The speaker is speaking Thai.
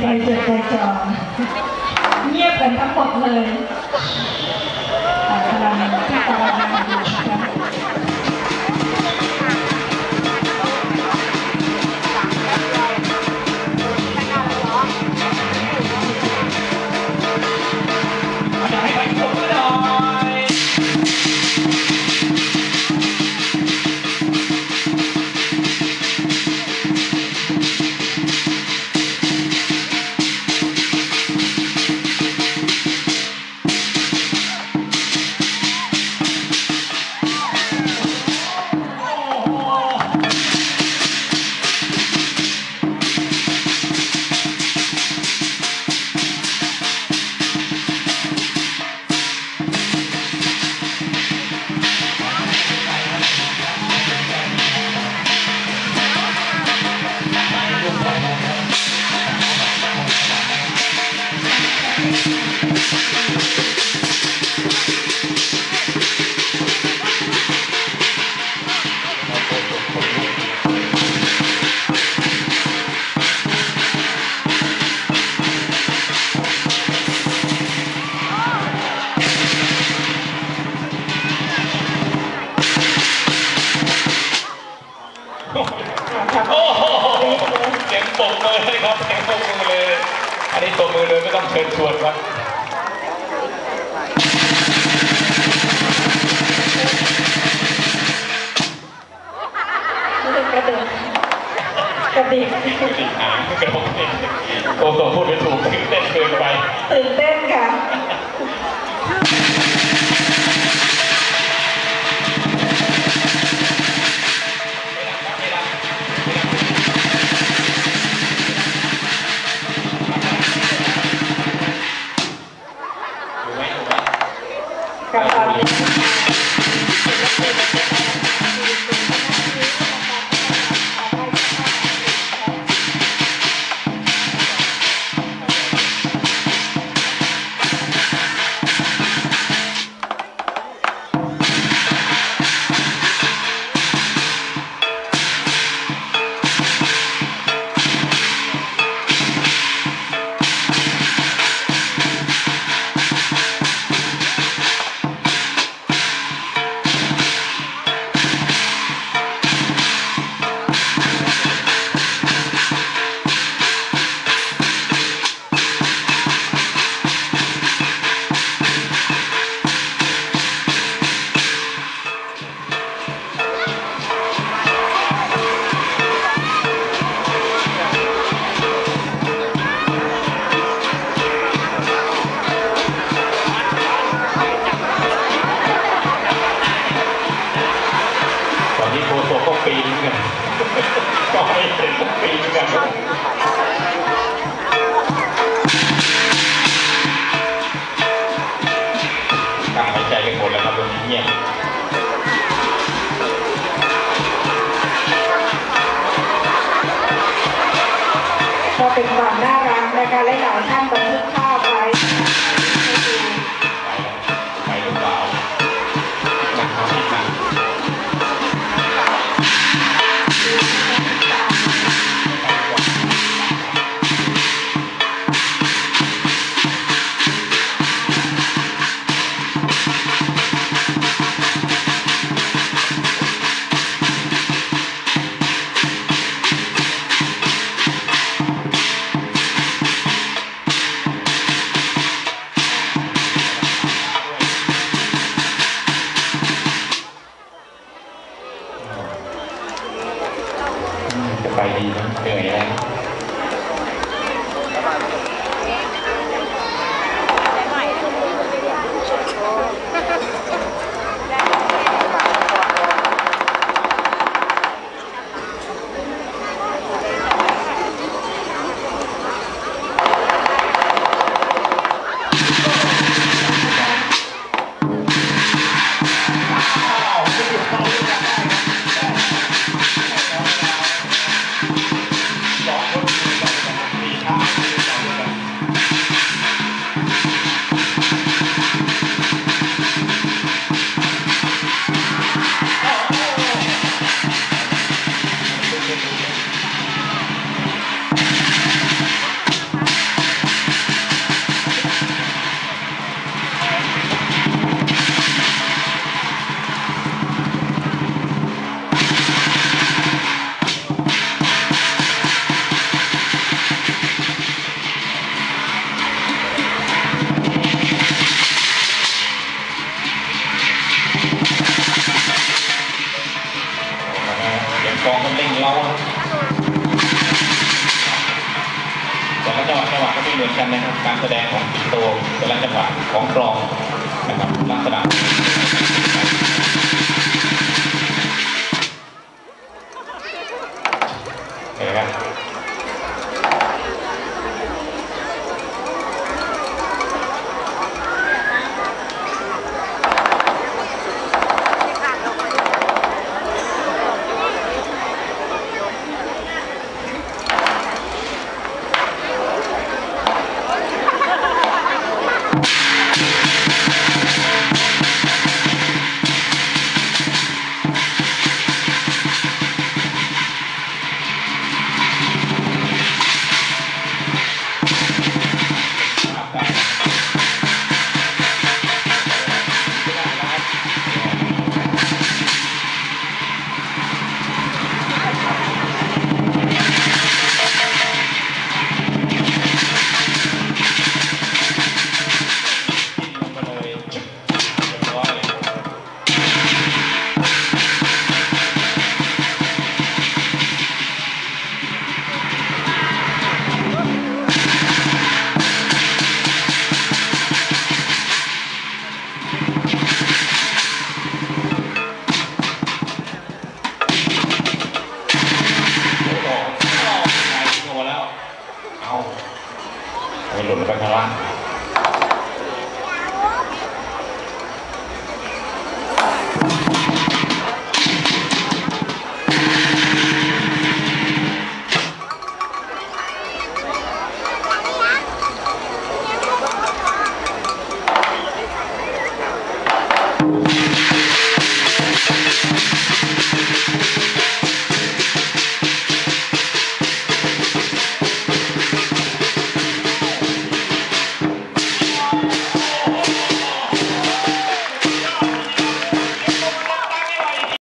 ใจจดใจจ่อเงียบกันทั้งหมดเลยแต่กำลังที่กำลัง เลยครับแข่งปรบมือเลย อันนี้ปรบมือเลยไม่ต้องเชิญชวนครับกระดิกกระดิกอ่างกระบอกโอ้โหพูดไม่ถูกตื่นเต้นเกินไปตื่นเต้น กันนะครับ การแสดงของตัวโตแต่ละจังหวะของกลองนะครับลักษณะ luật văn hà lan